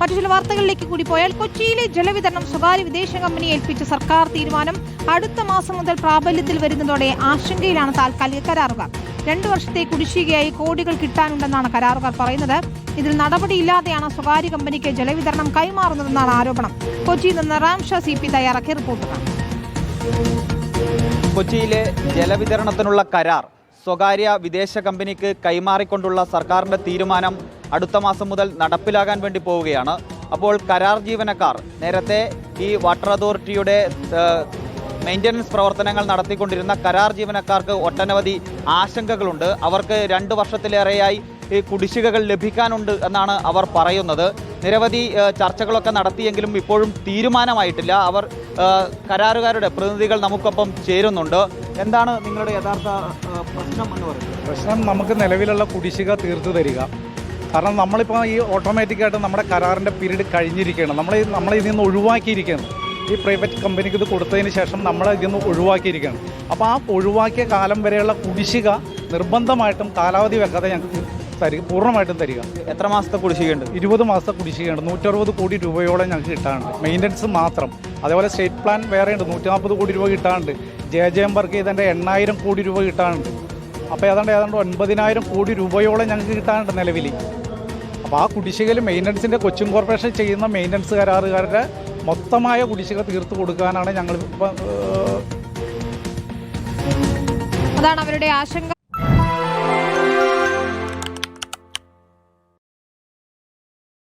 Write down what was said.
മറ്റു ചില വാർത്തകളിലേക്ക് കൂടി പോയാൽ കൊച്ചിയിലെ ജലവിതരണം സ്വകാര്യ വിദേശ കമ്പനി ഏൽപ്പിച്ച സർക്കാർ തീരുമാനം അടുത്ത മാസം മുതൽ പ്രാബല്യത്തിൽ വരുന്നതോടെ ആശങ്കയിലാണ് താൽക്കാലിക കരാറുകാർ. രണ്ടു വർഷത്തെ കുടിശ്ശികയായി കോടികൾ കിട്ടാനുണ്ടെന്നാണ് കരാറുകാർ പറയുന്നത്. ഇതിൽ നടപടിയില്ലാതെയാണ് സ്വകാര്യ കമ്പനിക്ക് ജലവിതരണം കൈമാറുന്നതെന്നാണ് ആരോപണം. കൊച്ചിയിൽ നിന്ന് റാംഷ സി പി തയ്യാറാക്കിയ റിപ്പോർട്ടുകൾ കൊച്ചിയിലെ ജലവിതരണത്തിനുള്ള കരാർ സ്വകാര്യ വിദേശ കമ്പനിക്ക് കൈമാറിക്കൊണ്ടുള്ള സർക്കാരിന്റെ തീരുമാനം അടുത്ത മാസം മുതൽ നടപ്പിലാകാൻ വേണ്ടി പോവുകയാണ്. അപ്പോൾ കരാർ ജീവനക്കാർ നേരത്തെ ഈ വാട്ടർ അതോറിറ്റിയുടെ മെയിന്റനൻസ് പ്രവർത്തനങ്ങൾ നടത്തിക്കൊണ്ടിരുന്ന കരാർ ജീവനക്കാർക്ക് ഒട്ടനവധി ആശങ്കകളുണ്ട്. അവർക്ക് രണ്ട് വർഷത്തിലേറെയായി ഈ കുടിശ്ശികകൾ ലഭിക്കാനുണ്ട് എന്നാണ് അവർ പറയുന്നത്. നിരവധി ചർച്ചകളൊക്കെ നടത്തിയെങ്കിലും ഇപ്പോഴും തീരുമാനമായിട്ടില്ല. അവർ കരാറുകാരുടെ പ്രതിനിധികൾ നമുക്കൊപ്പം ചേരുന്നുണ്ട്. എന്താണ് നിങ്ങളുടെ യഥാർത്ഥ പ്രശ്നം എന്ന് പറയുന്നത്? പ്രശ്നം നമുക്ക് നിലവിലുള്ള കുടിശ്ശിക തീർത്തു തരിക. കാരണം നമ്മളിപ്പോൾ ഈ ഓട്ടോമാറ്റിക്കായിട്ട് നമ്മുടെ കരാറിന്റെ പീരീഡ് കഴിഞ്ഞിരിക്കുകയാണ്. നമ്മൾ നമ്മൾ ഇതിൽ നിന്ന് ഒഴിവാക്കിയിരിക്കുകയാണ്. ഈ പ്രൈവറ്റ് കമ്പനിക്ക് ഇത് കൊടുത്തതിന് ശേഷം നമ്മൾ ഇതിൽ നിന്ന് ഒഴിവാക്കിയിരിക്കുകയാണ്. അപ്പോൾ ആ ഒഴിവാക്കിയ കാലം വരെയുള്ള കുടിശ്ശിക നിർബന്ധമായിട്ടും കാലാവധി വെക്കാതെ ഞങ്ങൾക്ക് തരിക പൂർണമായിട്ടും തരിക. എത്ര മാസത്തെ കുടിശ്ശികയുണ്ട്? ഇരുപത് മാസത്തെ കുടിശ്ശികയുണ്ട്. നൂറ്ററുപത് കോടി രൂപയോളം ഞങ്ങൾക്ക് കിട്ടാനുണ്ട്. മെയിന്റനൻസ് മാത്രം. അതേപോലെ സ്റ്റേറ്റ് പ്ലാൻ വേറെയുണ്ട് നൂറ്റി നാൽപ്പത് കോടി രൂപ കിട്ടാനുണ്ട്. ജെ ജെ എം വർക്ക് ഇതിന്റെ എണ്ണായിരം കോടി രൂപ കിട്ടാനുണ്ട്. അപ്പോൾ ഏതാണ്ട് ഏതാണ്ട് ഒൻപതിനായിരം കോടി രൂപയോളം ഞങ്ങൾക്ക് കിട്ടാനുണ്ട് നിലവിൽ അപ്പോൾ ആ കുടിശ്ശികയിൽ മെയിന്റനൻസിന്റെ കൊച്ചിൻ കോർപ്പറേഷൻ ചെയ്യുന്ന മെയിന്റനൻസ് കരാറുകാരുടെ മൊത്തമായ കുടിശ്ശിക തീർത്ത് കൊടുക്കാനാണ് ഞങ്ങൾ അതാണ് അവരുടെ ആശങ്ക.